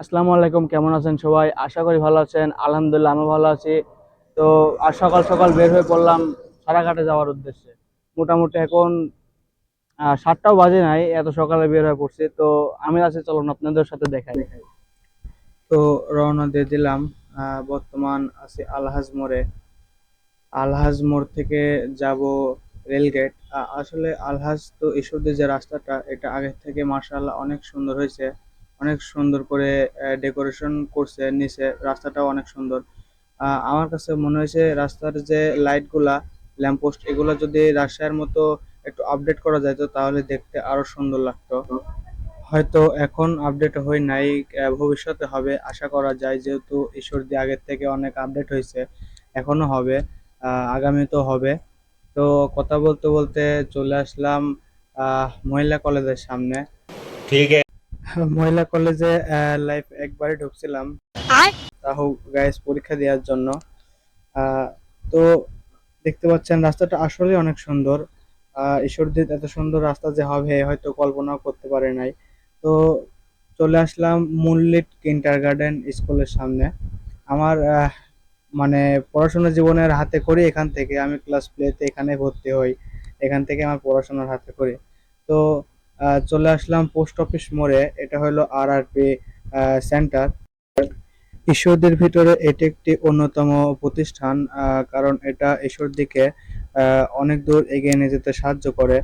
আসসালামু আলাইকুম, কেমন আছেন সবাই? আশা করি ভালো আছেন। আলহামদুলিল্লাহ আমি ভালো আছি। তো আর সকাল সকাল বের হয়ে পড়লাম সারাঘাটে যাওয়ার উদ্দেশ্যে। মোটামুটি এখন সাতটাও বাজে নাই, এত সকালে বের হয়ে পড়ছি। তো আমি আছি, চলুন আপনাদের সাথে দেখাই। তো রওনা দিয়ে দিলাম বর্তমান আছি আলহাজ মোড়ে। আলহাজ মোড় থেকে যাব রেলগেট। আসলে আলহাজ তো ঈশ্বরদের যে রাস্তাটা, এটা আগের থেকে মার্শাল্লাহ অনেক সুন্দর হয়েছে। অনেক সুন্দর করে ডেকোরেশন করছে, নিচে রাস্তাটাও অনেক সুন্দর। আমার কাছে মনে হয়েছে রাস্তার যে লাইটগুলা ল্যাম্পপোস্ট এগুলো যদি রাশিয়ার মতো একটু আপডেট করা যেত তাহলে দেখতে আরও সুন্দর লাগতো। হয়তো এখন আপডেট হই নাই ভবিষ্যতে হবে, আশা করা যায় যেহেতু ঈশ্বরদি আগের থেকে অনেক আপডেট হয়েছে এখনও হবে আগামী তো হবে। তো কথা বলতে বলতে চলে আসলাম মহিলা কলেজের সামনে। ঠিক আছে। মহিলা কলেজে লাইফ একবারে ঢুকছিলাম। তাও গাইস পরীক্ষা দেওয়ার জন্য। তো দেখতে পাচ্ছেন রাস্তাটা আসলে অনেক সুন্দর। ঈশ্বরদীর এত সুন্দর রাস্তা যে হবে হয়তো কল্পনাও করতে পারে নাই। তো চলে আসলাম মুনলিট কিন্টার গার্ডেন স্কুলের সামনে। আমার মানে পড়াশোনা জীবনের হাতে করি এখান থেকে। আমি ক্লাস প্লেতে এখানে ভর্তি হই। এখান থেকে আমার পড়াশোনার হাতে করি। তো চলে আসলাম পোস্ট অফিস মোড়ে। এটা হলো আর আর পি সেন্টার। ঈশ্বরদের ভিতরে এটি একটি অন্যতম প্রতিষ্ঠান কারণ এটা ঈশ্বরদীকে আহ, অনেক দূর এগিয়ে নিয়ে যেতে সাহায্য করে।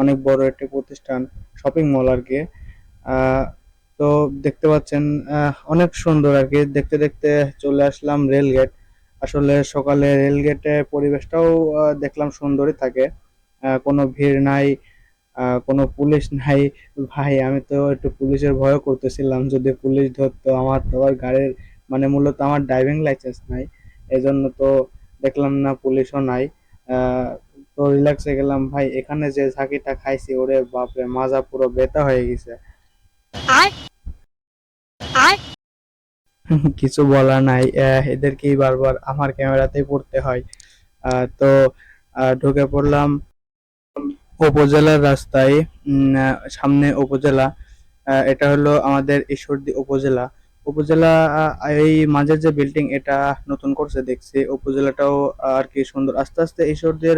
অনেক বড় একটি প্রতিষ্ঠান শপিং মল আর কি। তো দেখতে পাচ্ছেন অনেক সুন্দর আর কি। দেখতে দেখতে চলে আসলাম রেলগেট। আসলে সকালে রেলগেটে পরিবেশটাও দেখলাম সুন্দরই থাকে। কোনো ভিড় নাই। কোনো পুলিশ নাই। ভাই আমি তো একটু পুলিশের ভয়ও করতেছিলাম। যদি পুলিশ ধরতো আমার তো আবার গাড়ির মানে মূলত আমার ড্রাইভিং লাইসেন্স নাই। এই জন্য তো দেখলাম না পুলিশও নাই। তো রিল্যাক্সে গেলাম। ভাই এখানে যে ঝাঁকিটা খাইছি ওরে বাপরে মাজা পুরো ব্যথা হয়ে গেছে। কিছু বলা নাই। এদেরকেই বারবার আমার ক্যামেরাতেই পড়তে হয়। আহ, তো ঢুকে পড়লাম। উপজেলার রাস্তায় সামনে উপজেলা এটা হলো আমাদের ঈশ্বরদী উপজেলা। উপজেলা এই মাঝের যে বিল্ডিং এটা নতুন করছে, দেখছি উপজেলাটাও আর কি সুন্দর। আস্তে আস্তে ঈশ্বরদের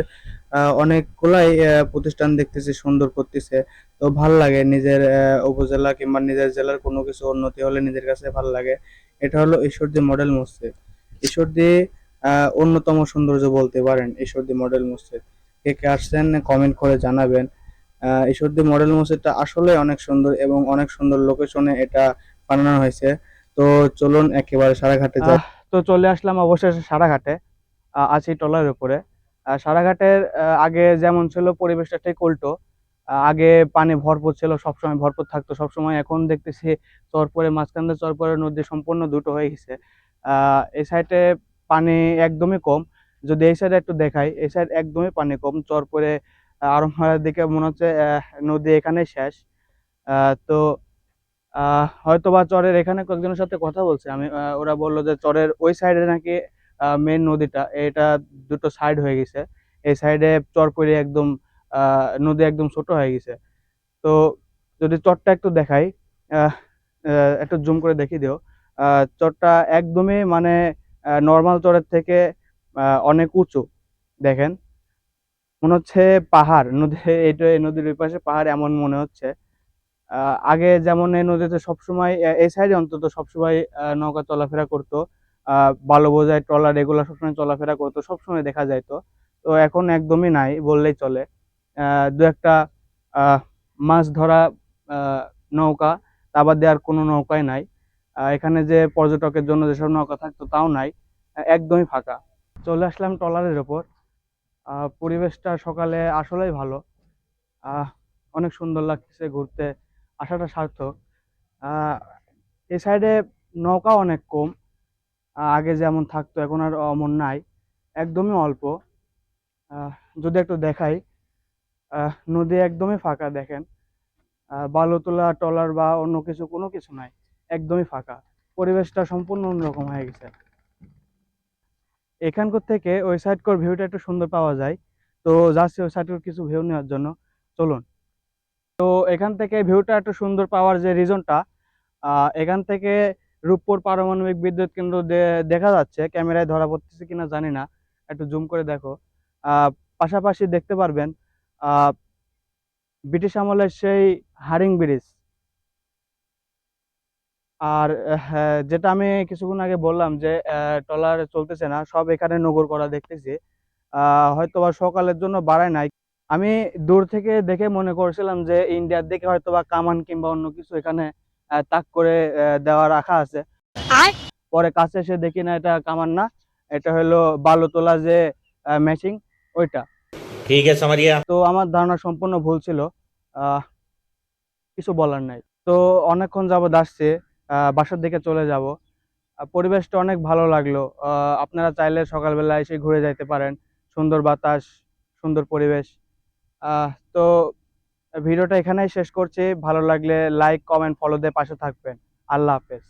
অনেকগুলাই প্রতিষ্ঠান দেখতেছি, সুন্দর করতেছে। তো ভালো লাগে নিজের উপজেলা কিংবা নিজের জেলার কোনো কিছু উন্নতি হলে নিজের কাছে ভালো লাগে। এটা হলো ঈশ্বরদী মডেল মসজিদ। ঈশ্বরদী অন্যতম সৌন্দর্য বলতে পারেন, ঈশ্বরদী মডেল মসজিদ। কে কে আসছেন কমেন্ট করে জানাবেন। ঈশ্বরদী মডেল মসজিদটা আসলে অনেক সুন্দর এবং অনেক সুন্দর লোকেশনে এটা বানানো হয়েছে। তো চলুন একেবারে সারাঘাটে যাই। তো চলে আসলাম অবশেষে সারাঘাটে আছি টলার উপরে। সারাঘাটের আগে যেমন ছিল পরিবেশটা ঠিক উল্টো আগে পানি ভরপুর ছিল, সবসময় ভরপুর থাকতো, সবসময় এখন দেখতেছি চরপরে, মাঝখান চরপরে নদী সম্পূর্ণ দুটো হয়ে গেছে। এই সাইডে পানি একদমই কম যদি এই সাইডে একটু দেখাই, এই সাইড একদমই পানি কম চরপরে আরমার দিকে মনে হচ্ছে নদী এখানে শেষ। তো হয়তো বা চরের এখানে কয়েকজনের সাথে কথা বলছে। আমি ওরা বলল যে চরের ওই সাইডে নাকি মেন নদীটা, এটা দুটো সাইড হয়ে গেছে। এই সাইডে চরপরে একদম নদী একদম ছোট হয়ে গেছে। তো, যদি চরটা একটু দেখাই একটু জুম করে দেখিয়ে দিও। চরটা একদমই মানে নর্মাল চরের থেকে অনেক উঁচু, দেখেন। মনে হচ্ছে পাহাড় নদী এটা নদীর ওই পাশে পাহাড় এমন মনে হচ্ছে। আগে যেমন এই নদীতে সবসময় এই সাইডে অন্তত সবসময় নৌকা চলাফেরা করতো। বালু বোঝায়, ট্রলার এগুলো সবসময় চলাফেরা করতো, সবসময় দেখা যাইতো। তো এখন একদমই নাই, বললেই চলে। দু একটা মাছ ধরা নৌকা তা বাদ আর কোনো নৌকাই নাই। এখানে যে পর্যটকের জন্য যেসব নৌকা থাকতো তাও নাই। একদমই ফাঁকা। চলে আসলাম ট্রলারের ওপর। পরিবেশটা সকালে আসলেই ভালো। অনেক সুন্দর লাগছে ঘুরতে আসাটা সার্থক। এই সাইডে নৌকা অনেক কম। আগে যেমন থাকতো, এখন আর অমন নাই। একদমই অল্প। যদি একটু দেখাই নদী একদমই ফাঁকা দেখেন। বালু তোলা ট্রলার বা অন্য কিছু, কোনো কিছু নাই। একদমই ফাঁকা। পরিবেশটা সম্পূর্ণ অন্যরকম হয়ে গেছে। এখানকার থেকে ওই সাইডকর ভিউটা একটু সুন্দর পাওয়া যায়। তো যাচ্ছি ওই সাইডকর কিছু ভিউ নেওয়ার জন্য। চলুন। তো এখান থেকে ভিউটা একটু সুন্দর পাওয়ার যে রিজনটা এখান থেকে রূপপুর পারমাণবিক বিদ্যুৎ কেন্দ্র দেখা যাচ্ছে। ক্যামেরায় ধরা পড়তেছে কিনা জানি না। একটু জুম করে দেখো। পাশাপাশি দেখতে পারবেন ব্রিটিশ আমলের সেই হারিং ব্রিজ। আর যেটা আমি কিছুক্ষণ আগে বললাম যে ট্রলার চলতেছে না সব এখানে নগর করা দেখতেছি। হয়তো বা সকালের জন্য বাড়ায় নাই। আমি দূর থেকে দেখে মনে করছিলাম যে ইন্ডিয়ার দিকে হয়তো বা কামান কিংবা অন্য কিছু এখানে তাক করে দেওয়া রাখা আছে। পরে কাছে এসে দেখি না এটা কামান না এটা হলো বালু তোলা যে ম্যাচিং ওইটা। ঠিক আছে তো আমার ধারণা সম্পূর্ণ ভুল ছিল। কিছু বলার নাই। তো অনেকক্ষণ যাবত আসছে। বাসার দিকে চলে যাব। পরিবেশটা অনেক ভালো লাগল। আপনারা চাইলে সকালবেলা এসে ঘুরে যাইতে পারেন। সুন্দর বাতাস, সুন্দর পরিবেশ। তো ভিডিওটা এখানেই শেষ করছি। ভালো লাগলে লাইক কমেন্ট ফলো দিয়ে পাশে থাকবেন। আল্লাহ হাফেজ।